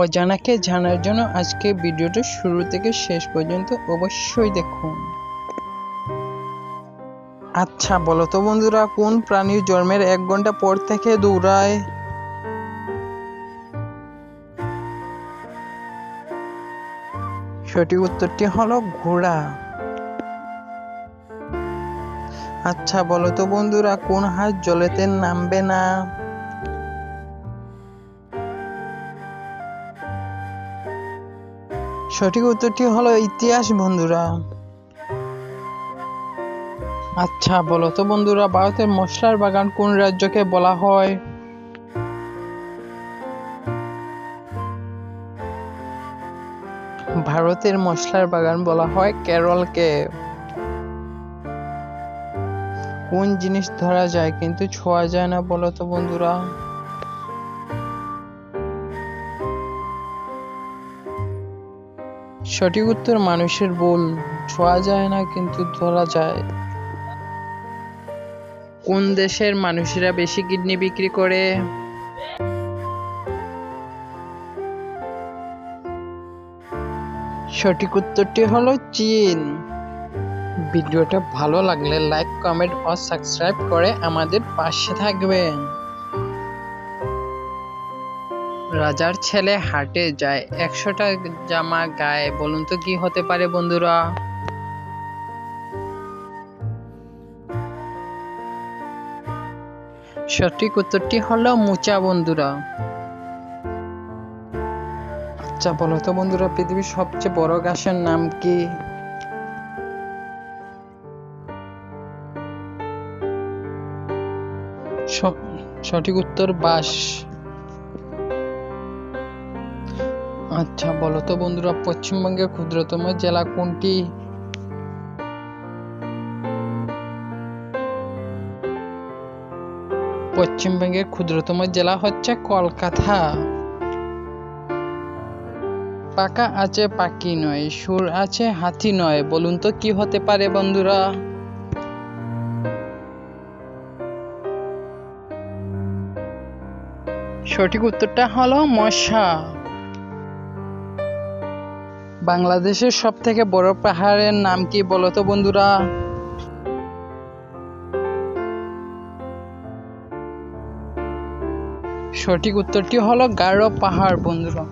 অজানাকে জানার জন্য আজকে ভিডিওটা শুরু থেকে শেষ পর্যন্ত অবশ্যই দেখুন। আচ্ছা বলো তো বন্ধুরা, কোন প্রাণী জন্মের এক ঘণ্টা পর থেকে দৌড়ায়? সঠিক উত্তরটি হলো ঘোড়া। আচ্ছা বলো তো বন্ধুরা, কোন হাঁস জলেতে নামবে না? সঠিক উত্তরটি হলো ইতিহাস, বন্ধুরা। আচ্ছা বলো তো বন্ধুরা, ভারতের মশলার বাগান কোন রাজ্যকে বলা হয়? ভারতের মশলার বাগান বলা হয় কেরলকে। কোন জিনিস ধরা যায় কিন্তু ছোঁয়া যায় না, বলো তো বন্ধুরা। সঠিক উত্তর মানুষের ভুল ছোঁয়া যায় না, কিন্তু ধরা যায়। কোন দেশের মানুষেরা বেশি কিডনি বিক্রি করে? সঠিক উত্তরটি হলো চীন। ভিডিওটা ভালো লাগলে লাইক, কমেন্ট ও সাবস্ক্রাইব করে আমাদের পাশে থাকবেন। রাজার ছেলে হাটে যায়। একশোটা জামা গায়ে। বলুন তো কি হতে পারে বন্ধুরা? সঠিক উত্তরটি হলো মুচা বন্ধুরা। আচ্ছা বলো তো বন্ধুরা, পৃথিবীর সবচেয়ে বড় গাছের নাম কি? সঠিক উত্তর বাস আচ্ছা বলো তো বন্ধুরা, পশ্চিমবঙ্গের ক্ষুদ্রতম জেলা কোনটি? পশ্চিমবঙ্গের ক্ষুদ্রতম জেলা হচ্ছে কলকাতা। পাকা আছে পাখি নয়, সুর আছে, হাতি নয়, বলুন তো কি হতে পারে বন্ধুরা? সঠিক উত্তরটা হলো মশা। বাংলাদেশের সব থেকে বড় পাহাড়ের নাম কি বলতো বন্ধুরা? সঠিক উত্তরটি হলো গারো পাহাড় বন্ধুরা।